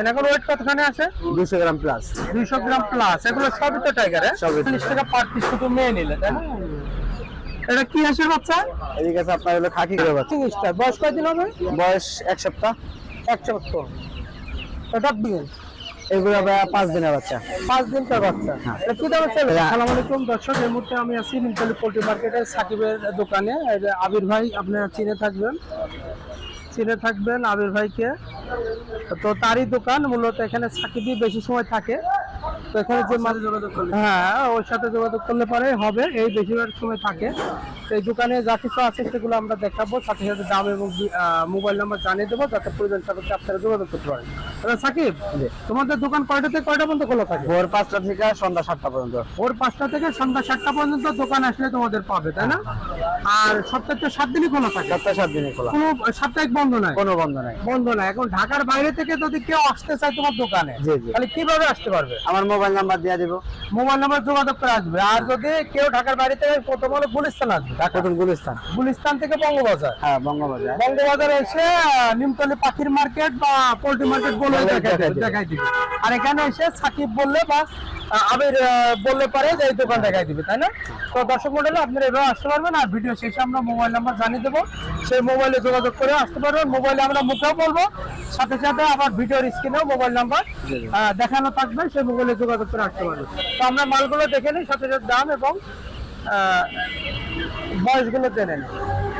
এখন ওয়েট কতখানে আছে? দুশো গ্রাম প্লাস দুইশো গ্রাম প্লাস এগুলো সবই তো টাইগার সবই। চল্লিশ টাকা পার পিস শুধু মেয়ে নিলে তাই না? এটা কি হাঁসের বাচ্চা? আপনার হলো খাকি করে বাচ্চা। চিনিসটা বয়স কয়দিন হবে? বয়স এক সপ্তাহ। এক সপ্তাহ। এটা দিন এগুলো পাঁচ দিনের বাচ্চা। পাঁচ বাচ্চা। এটা কি দামে চলে এটা- আসসালামু আলাইকুম দর্শক এই মুহূর্তে আমি আছি নিমতলি পোল্ট্রি মার্কেটের সাকিবের দোকানে। আবির ভাই আপনারা চিনে থাকবেন। চিনে থাকবেন আবির ভাইকে। তো তারই দোকান মূলত এখানে সাকিবই বেশি সময় থাকে। তো এখানে যে মাঝে যোগাযোগ করলে। হ্যাঁ ওর সাথে যোগাযোগ করলে পরে হবে এই বেশিরভাগ সময় থাকে। এই দোকানে যা কিছু আছে সেগুলো আমরা দেখাবো সাথে সাথে দাম এবং মোবাইল নাম্বার জানিয়ে দেবো যাতে প্রয়োজন সাপেক্ষে আপনারা যোগাযোগ করতে পারেন। সাকিব তোমাদের দোকান কয়টা থেকে কয়টা পর্যন্ত খোলা থাকে? ভোর পাঁচটা থেকে সন্ধ্যা সাতটা পর্যন্ত। ভোর পাঁচটা থেকে সন্ধ্যা সাতটা পর্যন্ত দোকান আসলে তোমাদের পাবে তাই না? আর সপ্তাহে সাত দিনই খোলা থাকে। সপ্তাহ সাত দিনে খোলা। কোনো সাপ্তাহিক বন্ধ নাই? কোনো বন্ধ নাই। বন্ধ নাই। এখন ঢাকার বাইরে থেকে যদি কেউ আসতে চায় তোমার দোকানে। তাহলে কীভাবে আসতে পারবে? আমার মোবাইল নাম্বার দিয়ে দিব। মোবাইল নাম্বার যোগাযোগ করে আসবে। আর যদি কেউ ঢাকার বাইরে থেকে প্রথম হলো গুলিস্তান আসবে প্রথম গুলিস্তান। গুলিস্তান থেকে বঙ্গবাজার? হ্যাঁ বঙ্গবাজার। বঙ্গবাজারে এসে নিমতলি পাখির মার্কেট বা পোল্ট্রি মার্কেট বলে দেখাই দিবে, আর এখানে এসে সাকিব বললে বা আবির বললে পারে যে এই দোকান দেখাই দিবে তাই না? তো দর্শক মন্ডলে আপনারা এভাবে আসতে পারবেন আর ভিডিও শেষে আমরা মোবাইল নাম্বার জানিয়ে দেবো। সেই মোবাইলে যোগাযোগ করে আসতে পারবেন। মোবাইলে আমরা মুখেও বলব সাথে সাথে আবার ভিডিওর স্ক্রিনেও মোবাইল নাম্বার দেখানো থাকবে সেই মোবাইলে যোগাযোগ করে আসতে পারবেন। তো আমরা মালগুলো দেখে নিই সাথে সাথে দাম এবং বয়সগুলো জেনে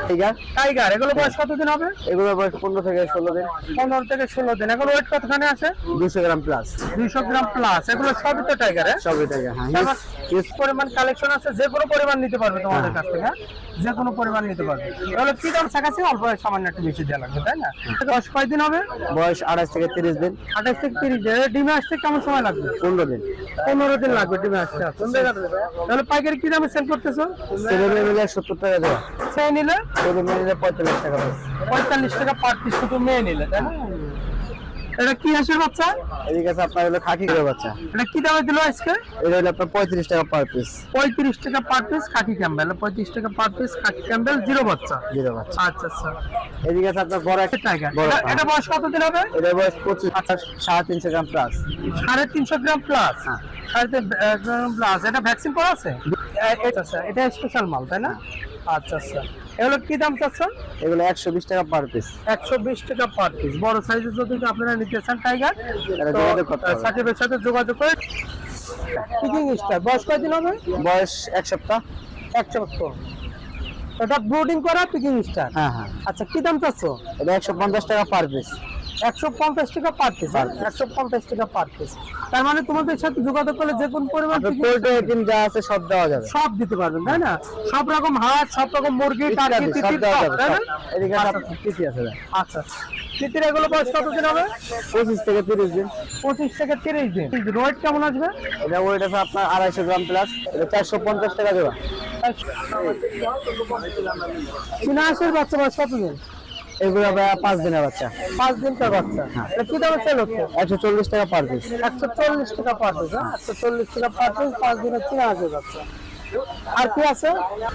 আছে? টাইগার এগুলো বয়স কতদিন হবে? এগুলো বয়স পনেরো থেকে ষোলো দিন। পনেরো থেকে ষোলো দিন। এখন ওয়েট কতখানে আছে? দুশো গ্রাম প্লাস দুইশো গ্রাম প্লাস এগুলো সবই তো টাইগার সবই থেকে হ্যাঁ। পরিমাণ কালেকশন আছে। যে কোনো পরিমাণ নিতে পারবে তোমাদের কাছ থেকে হ্যাঁ? যে কোনো পরিমাণ নিতে পারবে। তাহলে কি দাম থাকাছে অল্প সামান্য একটু বেশি দেওয়া লাগবে তাই না? দশ কয়দিন হবে? বয়স আড়াইশ থেকে তিরিশ দিন। আঠাশ থেকে তিরিশ দিন। ডিমে আসতে কেমন সময় লাগবে? পনেরো দিন। পনেরো দিন লাগবে ডিমে আসতে। তাহলে পাইকারি কি দামে সেল করতেছো? মেয়ে মিলে সত্তর টাকা দেওয়া সেই নিলে? ছেলে মেয়ে মিলে পঁয়তাল্লিশ টাকা পঁয়তাল্লিশ টাকা পার পিস শুধু মেয়ে নিলে তাই না? এটা কি হাঁসের বাচ্চা? এদিকে আছে আপনার হলো খাকি করে বাচ্চা। এটা কি দামে দিল আজকে? এটা হলো আপনার পঁয়ত্রিশ টাকা পার পিস পঁয়ত্রিশ টাকা পার পিস খাকি ক্যাম্বেল। পঁয়ত্রিশ টাকা per piece khaki Campbell zero বাচ্চা। জিরো বাচ্চা। আচ্ছা আচ্ছা। এদিকে আছে আপনার বড় একটা টাইগার এটা- এটা বয়স হবে? এটা বয়স পঁচিশ আচ্ছা সাড়ে তিনশো গ্রাম প্লাস সাড়ে তিনশো গ্রাম প্লাস হ্যাঁ। সাড়ে তিন গ্রাম প্লাস এটা ভ্যাকসিন করা আছে? এ- এটা স্পেশাল মাল তাই না? আচ্ছা আচ্ছা। এগুলো কি দাম চাচ্ছ এগুলো একশো বিশ টাকা পার পিস একশো বিশ টাকা পার পিস বড় সাইজের যদি আপনারা নিতে চান টাইগার। সাকিবের সাথে যোগাযোগ করে পিকিং স্টার বয়স কয়দিন হবে? বয়স এক সপ্তাহ। এক সপ্তাহ। এটা ব্রুডিং করা পিকিং স্টার হ্যাঁ হ্যাঁ। আচ্ছা কি দাম চাচ্ছ? এটা একশো পঞ্চাশ টাকা পার পিস একশো পঞ্চাশ টাকা পার পিস একশো পঞ্চাশ টাকা পার পিস তার মানে তোমাদের সাথে যোগাযোগ করলে যে কোন পরিমাণ আইটেম যা আছে সব দেওয়া যাবে। সব দিতে পারবেন তাই না? সব রকম হাঁস সব রকম মুরগি টার্কি ইত্যাদি দেওয়া যাবে তাই না? এদিকে আছে আছে আচ্ছা। তিতির এগুলো বয়স কতদিন হবে? পঁচিশ থেকে তিরিশ দিন। পঁচিশ থেকে তিরিশ দিন। রোড কেমন আসবে? এটা ওয়েট আছে আপনার আড়াইশো গ্রাম প্লাস এটা চারশো পঞ্চাশ টাকা দেওয়া। চীনা হাঁসের বাচ্চা বয়স কতদিন এগুলো ভাই পাঁচ দিনের বাচ্চা। পাঁচ দিন তার বাচ্চা। এটা কি দামে সেল হচ্ছে? একশো চল্লিশ টাকা পার পিস একশো চল্লিশ টাকা পার পিস হ্যাঁ? একশো চল্লিশ টাকা পার পিস পাঁচ দিনের চীনা হাঁসের বাচ্চা। আর কি আছে?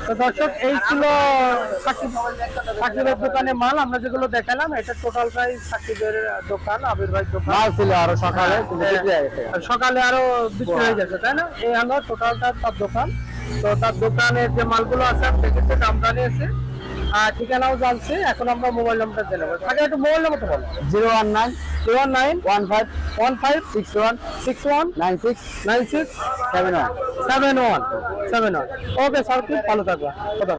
তো দর্শক এই ছিল সাকিবের দোকানে মাল। আমরা যেগুলো দেখালাম এটা টোটাল প্রাইস সাকিবের দোকান আবির ভাই দোকান। মাল ছিল আরও সকালে হয়ে গেছে। আর সকালে আরও বিক্রি হয়ে যাচ্ছে তাই না? এই হলো টোটালটা তার দোকান। তো তার দোকানের যে মালগুলো আছে দেখেছি দাম আর ঠিকানাও জানছি এখন আমরা মোবাইল নাম্বারটা জেনে নেব। আগে একটু মোবাইল নাম্বারটা বলো। Zero one nine zero nine one five one five six one six one nine six nine six seven one. Seven one seven one. Okay sir ভালো থাকবে কথা